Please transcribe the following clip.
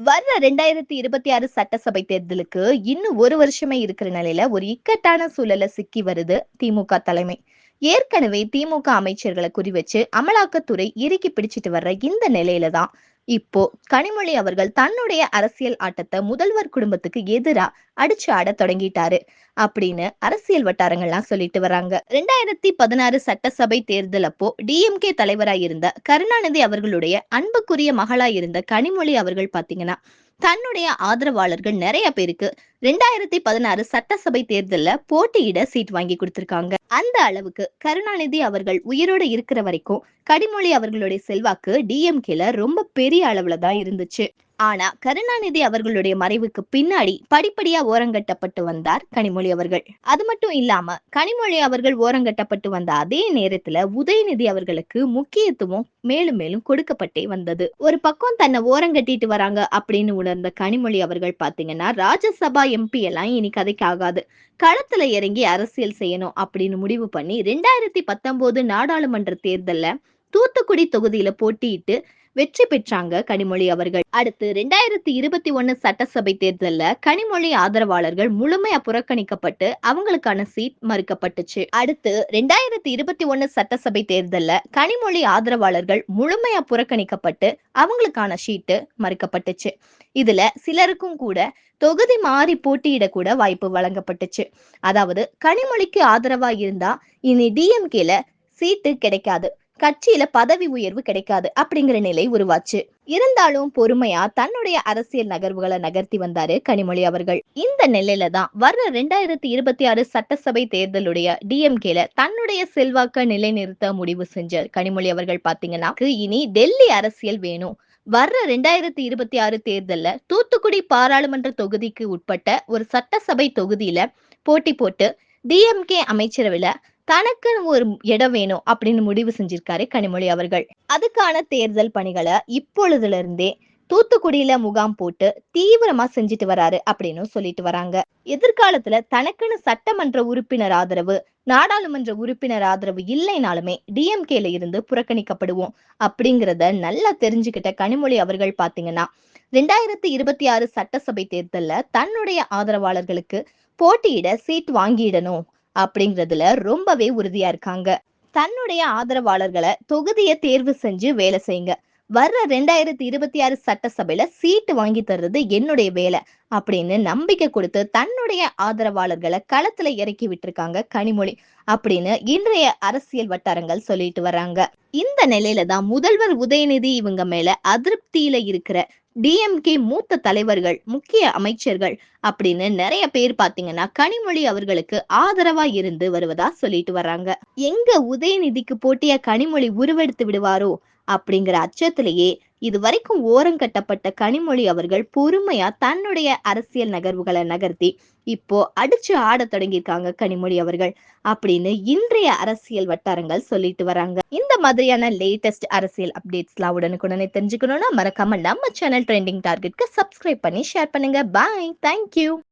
வர்ற ரெண்டாயிரத்தி இருபத்தி ஆறு சட்டசபை தேர்தலுக்கு இன்னும் ஒரு வருஷமே இருக்கிற நிலையில ஒரு இக்கட்டான சூழல்ல சிக்கி வருது திமுக தலைமை. ஏற்கனவே திமுக அமைச்சர்களை குறிவச்சு அமலாக்கத்துறை இறுக்கி பிடிச்சிட்டு வர்ற இந்த நிலையில தான் இப்போ கனிமொழி அவர்கள் தன்னுடைய அரசியல் ஆட்டத்தை முதல்வர் குடும்பத்துக்கு எதிரா அடிச்சு ஆட தொடங்கிட்டாரு அப்படின்னு அரசியல் வட்டாரங்கள்லாம் சொல்லிட்டு வராங்க. ரெண்டாயிரத்தி பதினாறு சட்டசபை தேர்தல் அப்போ டிஎம்கே தலைவராக இருந்த கருணாநிதி அவர்களுடைய அன்புக்குரிய மகளாய் இருந்த கனிமொழி அவர்கள் பாத்தீங்கன்னா தன்னுடைய ஆதரவாளர்கள் நிறைய பேருக்கு ரெண்டாயிரத்தி பதினாறு சட்டசபை தேர்தலில் போட்டியிட சீட் வாங்கி கொடுத்திருக்காங்க. அந்த அளவுக்கு கருணாநிதி அவர்கள் உயிரோடு இருக்கிற வரைக்கும் கனிமொழி அவர்களுடைய செல்வாக்கு டிஎம்கேல ரொம்ப பெரிய அளவுல தான் இருந்துச்சு. ஆனா கருணாநிதி அவர்களுடைய மறைவுக்கு பின்னாடி படிப்படியா ஓரங்கட்டப்பட்டு வந்தார் கனிமொழி அவர்கள். அது மட்டும் இல்லாம கனிமொழி அவர்கள் ஓரங்கட்டப்பட்டு வந்த அதே நேரத்துல உதயநிதி அவர்களுக்கு முக்கியத்துவம் மேலும் மேலும் கொடுக்கப்பட்டே வந்தது. ஒரு பக்கம் தன்னை ஓரங்கட்டிட்டு வராங்க அப்படின்னு உணர்ந்த கனிமொழி அவர்கள் பாத்தீங்கன்னா ராஜ்யசபா எம்பி எல்லாம் இனி கதைக்கு ஆகாது களத்துல இறங்கி அரசியல் செய்யணும் அப்படின்னு முடிவு பண்ணி ரெண்டாயிரத்தி பத்தொன்பது நாடாளுமன்ற தேர்தல்ல தூத்துக்குடி தொகுதியில போட்டியிட்டு வெற்றி பெற்றாங்க கனிமொழி அவர்கள். அடுத்து ரெண்டாயிரத்தி இருபத்தி ஒன்னு சட்டசபை தேர்தல்ல கனிமொழி ஆதரவாளர்கள் முழுமையா புறக்கணிக்கப்பட்டு அவங்களுக்கான சீட் மறுக்கப்பட்டுச்சு. அடுத்து ரெண்டாயிரத்தி இருபத்தி ஒன்னு சட்டசபை தேர்தல்ல கனிமொழி ஆதரவாளர்கள் முழுமையா புறக்கணிக்கப்பட்டு அவங்களுக்கான சீட்டு மறுக்கப்பட்டுச்சு. இதுல சிலருக்கும் கூட தொகுதி மாறி போட்டியிட கூட வாய்ப்பு வழங்கப்பட்டுச்சு. அதாவது கனிமொழிக்கு ஆதரவா இருந்தா இனி டிஎம்கேல சீட்டு கிடைக்காது. கட்சியில பதவி உயர்வு கிடைக்காது அப்படிங்கிற நிலை உருவாச்சு. இருந்தாலும் பொறுமையா தன்னுடைய அரசியல் நகர்வுகளை நகர்த்தி வந்தாரு கனிமொழி அவர்கள். இந்த நிலையில தான் வர்ற ரெண்டாயிரத்தி இருபத்தி ஆறு சட்டசபை தேர்தலுடைய டிஎம்கேல தன்னுடைய செல்வாக்க நிலைநிறுத்த முடிவு செஞ்ச கனிமொழி அவர்கள் பாத்தீங்கன்னா இனி டெல்லி அரசியல் வேணும். வர்ற ரெண்டாயிரத்தி இருபத்தி ஆறு தேர்தல்ல தூத்துக்குடி பாராளுமன்ற தொகுதிக்கு உட்பட்ட ஒரு சட்டசபை தொகுதியில போட்டி போட்டு டிஎம்கே அமைச்சரவையில தனக்குன்னு ஒரு இடம் வேணும் அப்படின்னு முடிவு செஞ்சிருக்காரு கனிமொழி அவர்கள். அதுக்கான தேர்தல் பணிகளை இப்பொழுதுல இருந்தே தூத்துக்குடியில முகாம் போட்டு தீவிரமா செஞ்சுட்டு வராரு அப்படின்னு சொல்லிட்டு வராங்க. எதிர்காலத்துல தனக்குன்னு சட்டமன்ற உறுப்பினர் ஆதரவு நாடாளுமன்ற உறுப்பினர் ஆதரவு இல்லைனாலுமே டிஎம்கேல இருந்து புறக்கணிக்கப்படுவோம் அப்படிங்கிறத நல்லா தெரிஞ்சுக்கிட்ட கனிமொழி அவர்கள் பாத்தீங்கன்னா ரெண்டாயிரத்தி இருபத்தி ஆறு சட்டசபை தேர்தல்ல தன்னுடைய ஆதரவாளர்களுக்கு போட்டியிட சீட் வாங்கிடணும் அப்படிங்கிறதுல ரொம்பவே உறுதியா இருக்காங்க. தன்னுடைய ஆதரவாளர்களை தொகுதியை தேர்வு செஞ்சு வேலை செய்யுங்க. வர்ற ரெண்டாயிரத்தி இருபத்தி ஆறு சட்டசபையில சீட்டு வாங்கி தர்றது என்னுடைய வேலை அப்படின்னு நம்பிக்கை கொடுத்து தன்னுடைய ஆதரவாளர்களை களத்துல இறக்கி விட்டுருக்காங்க கனிமொழி அப்படின்னு இன்றைய அரசியல் வட்டாரங்கள் சொல்லிட்டு வர்றாங்க. இந்த நிலையில தான் முதல்வர் உதயநிதி இவங்க மேல அதிருப்தியில இருக்கிற டிஎம்கே மூத்த தலைவர்கள் முக்கிய அமைச்சர்கள் அப்படின்னு நிறைய பேர் பாத்தீங்கன்னா கனிமொழி அவர்களுக்கு ஆதரவா இருந்து வருவதா சொல்லிட்டு வர்றாங்க. எங்க உதயநிதிக்கு போட்டியா கனிமொழி உருவெடுத்து விடுவாரோ அப்படிங்கிற அச்சத்திலேயே இது வரைக்கும் ஓரங்கட்டப்பட்ட கனிமொழி அவர்கள் பொறுமையா தன்னுடைய அரசியல் நகர்வுகளை நகர்த்தி இப்போ அடிச்சு ஆட தொடங்கியிருக்காங்க கனிமொழி அவர்கள் அப்படின்னு இன்றைய அரசியல் வட்டாரங்கள் சொல்லிட்டு வராங்க. இந்த மாதிரியான லேட்டஸ்ட் அரசியல் அப்டேட்ஸ்லாம் உடனுக்குடனே தெரிஞ்சுக்கணும்னா மறக்காம நம்ம சேனல் ட்ரெண்டிங் டார்கெட்க்கு சப்ஸ்கிரைப் பண்ணி ஷேர் பண்ணுங்க. Bye thank you